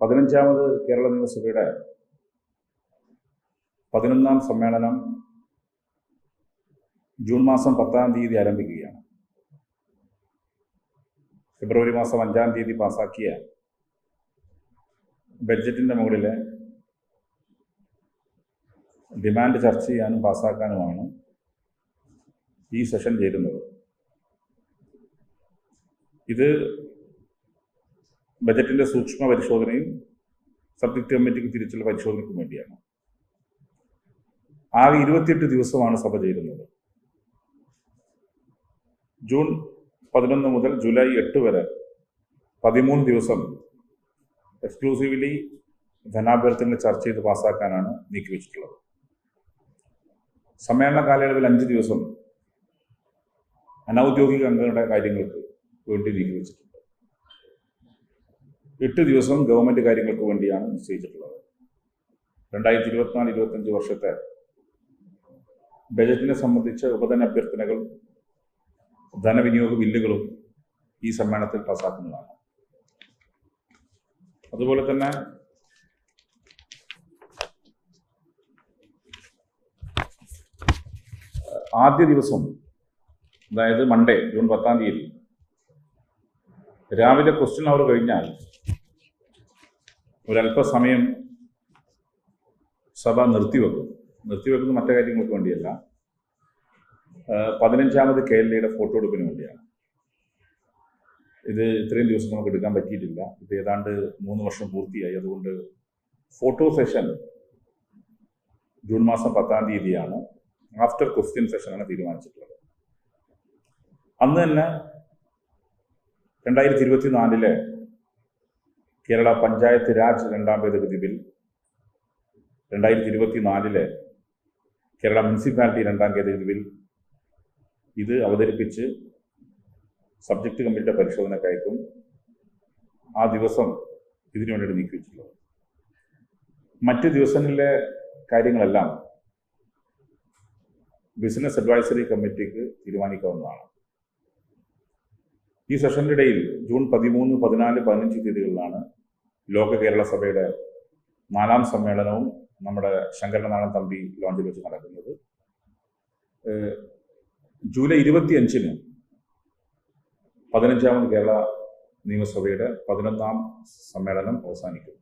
പതിനഞ്ചാമത് കേരള നിയമസഭയുടെ പതിനൊന്നാം സമ്മേളനം ജൂൺ മാസം പത്താം തീയതി ആരംഭിക്കുകയാണ്. ഫെബ്രുവരി മാസം അഞ്ചാം തീയതി പാസാക്കിയ ബഡ്ജറ്റിന്റെ മുകളിൽ ഡിമാൻഡ് ചർച്ച ചെയ്യാനും പാസ്സാക്കാനുമാണ് ഈ സെഷൻ ചേരുന്നത്. ഇത് ബജറ്റിന്റെ സൂക്ഷ്മ പരിശോധനയും സബ്ജക്ട് കമ്മിറ്റിക്ക് തിരിച്ചുള്ള പരിശോധനയ്ക്കും വേണ്ടിയാണ്. ആകെ ഇരുപത്തിയെട്ട് ദിവസമാണ് സഭ ചേരുന്നത്. ജൂൺ പതിനൊന്ന് മുതൽ ജൂലൈ എട്ട് വരെ പതിമൂന്ന് ദിവസം എക്സ്ക്ലൂസീവ്ലി ധനാഭ്യർത്ഥനകൾ ചർച്ച ചെയ്ത് പാസ്സാക്കാനാണ് നീക്കിവെച്ചിട്ടുള്ളത്. സമ്മേളന കാലയളവിൽ അഞ്ച് ദിവസം അനൗദ്യോഗിക അംഗങ്ങളുടെ കാര്യങ്ങൾക്ക് വേണ്ടി നീക്കിവെച്ചിട്ടുണ്ട്. എട്ട് ദിവസം ഗവൺമെന്റ് കാര്യങ്ങൾക്ക് വേണ്ടിയാണ് നിശ്ചയിച്ചിട്ടുള്ളത്. രണ്ടായിരത്തി ഇരുപത്തിനാല് ഇരുപത്തഞ്ച് വർഷത്തെ ബജറ്റിനെ സംബന്ധിച്ച ഉപധന അഭ്യർത്ഥനകൾ ധനവിനിയോഗ ബില്ലുകളും ഈ സമ്മേളനത്തിൽ പാസാക്കുന്നതാണ്. അതുപോലെ തന്നെ ആദ്യ ദിവസം അതായത് മൺഡേ ജൂൺ പത്താം തീയതി രാവിലെ ക്വസ്റ്റ്യൻ അവർ കഴിഞ്ഞാൽ ഒരല്പസമയം സഭ നിർത്തിവെക്കും. നിർത്തിവെക്കുന്നത് മറ്റു കാര്യങ്ങൾക്ക് വേണ്ടിയല്ല. പതിനഞ്ചാമത് കെ എൽ എയുടെ ഫോട്ടോ എടുപ്പിന് വേണ്ടിയാണ്. ഇത് ഇത്രയും ദിവസം നമുക്ക് എടുക്കാൻ പറ്റിയിട്ടില്ല. ഇത് ഏതാണ്ട് മൂന്ന് വർഷം പൂർത്തിയായി. അതുകൊണ്ട് ഫോട്ടോ സെഷൻ ജൂൺ മാസം പത്താം തീയതിയാണ്. ആഫ്റ്റർ ക്വസ്റ്റ്യൻ സെഷനാണ് തീരുമാനിച്ചിട്ടുള്ളത്. അന്ന് തന്നെ രണ്ടായിരത്തി ഇരുപത്തിനാലിലെ കേരള പഞ്ചായത്ത് രാജ് രണ്ടാം ഭേദഗതി ബിൽ രണ്ടായിരത്തി ഇരുപത്തിനാലിലെ കേരള മുനിസിപ്പാലിറ്റി രണ്ടാം ഭേദഗതി ബിൽ ഇത് അവതരിപ്പിച്ച് സബ്ജക്റ്റ് കമ്മിറ്റിയുടെ പരിശോധനക്കയക്കും ആ ദിവസം ഇതിനു വേണ്ടിയിട്ട് നീക്കിവെച്ചിട്ടുള്ളത് മറ്റു ദിവസങ്ങളിലെ കാര്യങ്ങളെല്ലാം ബിസിനസ് അഡ്വൈസറി കമ്മിറ്റിക്ക് തീരുമാനിക്കാവുന്നതാണ്. ഈ സെഷന്റെ ഇടയിൽ ജൂൺ പതിമൂന്ന് പതിനാല് പതിനഞ്ച് തീയതികളിലാണ് ലോക കേരള സഭയുടെ നാലാം സമ്മേളനവും നമ്മുടെ ശങ്കരനാഥൻ തമ്പി ലോഞ്ചിൽ വെച്ച് നടക്കുന്നത്. ജൂലൈ ഇരുപത്തി അഞ്ചിന് പതിനഞ്ചാമത് കേരള നിയമസഭയുടെ പതിനൊന്നാം സമ്മേളനം അവസാനിക്കും.